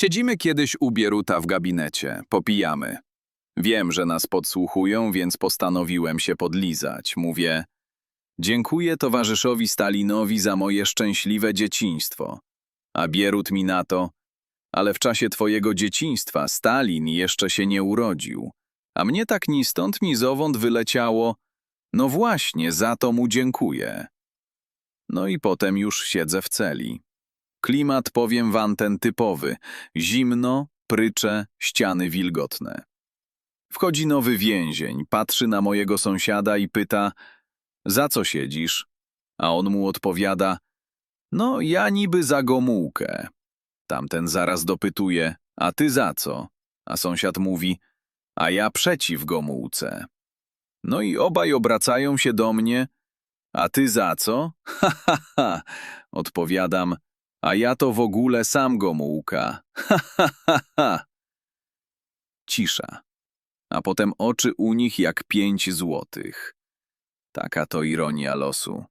Siedzimy kiedyś u Bieruta w gabinecie, popijamy. Wiem, że nas podsłuchują, więc postanowiłem się podlizać. Mówię, dziękuję towarzyszowi Stalinowi za moje szczęśliwe dzieciństwo. A Bierut mi na to, ale w czasie twojego dzieciństwa Stalin jeszcze się nie urodził. A mnie tak ni stąd, ni zowąd wyleciało, no właśnie, za to mu dziękuję. No i potem już siedzę w celi. Klimat, powiem wam, ten typowy. Zimno, prycze, ściany wilgotne. Wchodzi nowy więzień, patrzy na mojego sąsiada i pyta, za co siedzisz? A on mu odpowiada, no ja niby za Gomułkę. Tamten zaraz dopytuje, a ty za co? A sąsiad mówi, a ja przeciw Gomułce. No i obaj obracają się do mnie, a ty za co? Ha, ha, ha, odpowiadam, a ja to w ogóle sam Gomułka. Ha, ha, ha, ha. Cisza. A potem oczy u nich jak pięć złotych. Taka to ironia losu.